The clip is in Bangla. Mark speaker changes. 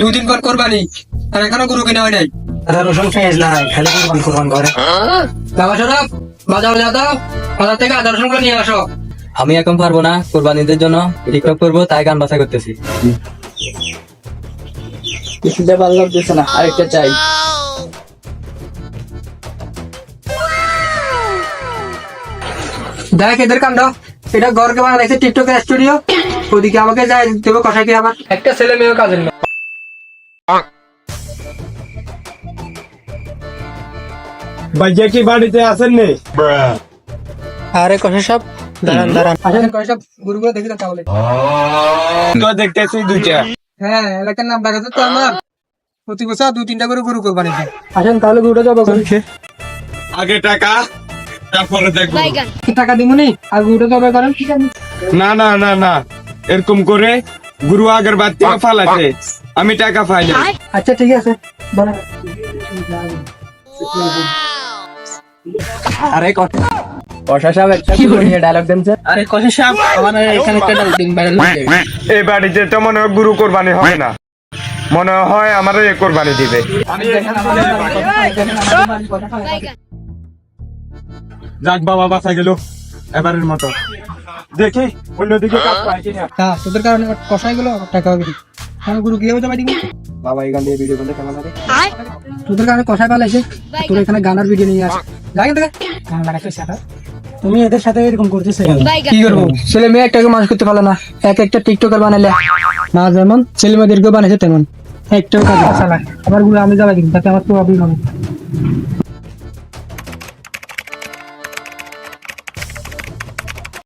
Speaker 1: দুই দিন পর কোরবানি। আর এখনও গরু কিনা হয় নাই।
Speaker 2: দাদা রসুন পেঁয়াজ নাই খালি কুরবান কুরবান করে।
Speaker 1: বাবা সরব বাজার যা দাও বাজার থেকে আদা রসুন করে নিয়ে আসো।
Speaker 3: আমি এখন পারব না কোরবানিদের জন্য টিকটক করব তাই গান বাছা করতেছি।
Speaker 2: কিছুটা ভালো লাগতেছে না আরেকটা চাই।
Speaker 1: দেখ এদের কাণ্ড এটা ঘরকে বানাইছে টিকটকের স্টুডিও ওদিকে আমাকে যাই দেবো কষাকে আমার? একটা ছেলে মেয়ে কাজের না
Speaker 4: ভাইয়া কি বাড়িতে আছেন নে?
Speaker 2: আরে কষা সব দাঁড়ান দাঁড়ান।
Speaker 1: আসেন কষা গরুগুলো দেখি না তাহলে।
Speaker 4: তো দেখতেছি দুইটা।
Speaker 1: হ্যাঁ এলাকার নাম বেড়াতে তো আমার। প্রতি বছর দুই তিনটা করে গরু কোরবানি দিই আসেন তাহলে গরুটা যাব
Speaker 4: আগে টাকা তারপরে দেখব।
Speaker 1: কি টাকা দিমুনি আর গরুটা জবে করেন
Speaker 4: না না না না। এরকম করে গুরু আগের বাদ থেকে ফালাছে আমি টাকা পাই
Speaker 1: আচ্ছা ঠিক আছে। বলেন।
Speaker 2: আরে কষা কষা সাহেব একটা ডায়লগ দেন আরে কষা সাহেব আমার এখানে একটা ডায়লগ দিন ভাইরাল
Speaker 4: এই বাড়িতে তো মনে হয় গুরু কোরবানি হবে না। মনে হয় আমার এ কোরবানি দিবে। যাক বাবা গেল এবারের মতো। দেখি অন্যদিকে কাজ পাই কিনা।
Speaker 1: হ্যাঁ তোদের কারণে কষাই গুলো টাকা হবে। আমি গরু গিয়ে
Speaker 2: বাবা এখান থেকে ভিডিও করতে কেমন লাগে?
Speaker 1: তোদের কারণে কষায় পালাইছে? তোর এখানে গানার ভিডিও নিয়ে আস। যাই থেকে।
Speaker 2: তুমি এদের সাথে এরকম করতেছো
Speaker 1: কি করব? ছেলে মেয়ে একটাকে মানুষ করতে পারল না। এক একটা টিকটকার বানাইলে। না যেমন ছেলে মেয়েদেরকেও বানাইছে তেমন। একটাও কাজ আবারগুলো আমি যাবে কিন্তু তাতে আমার প্রবলেম হবে।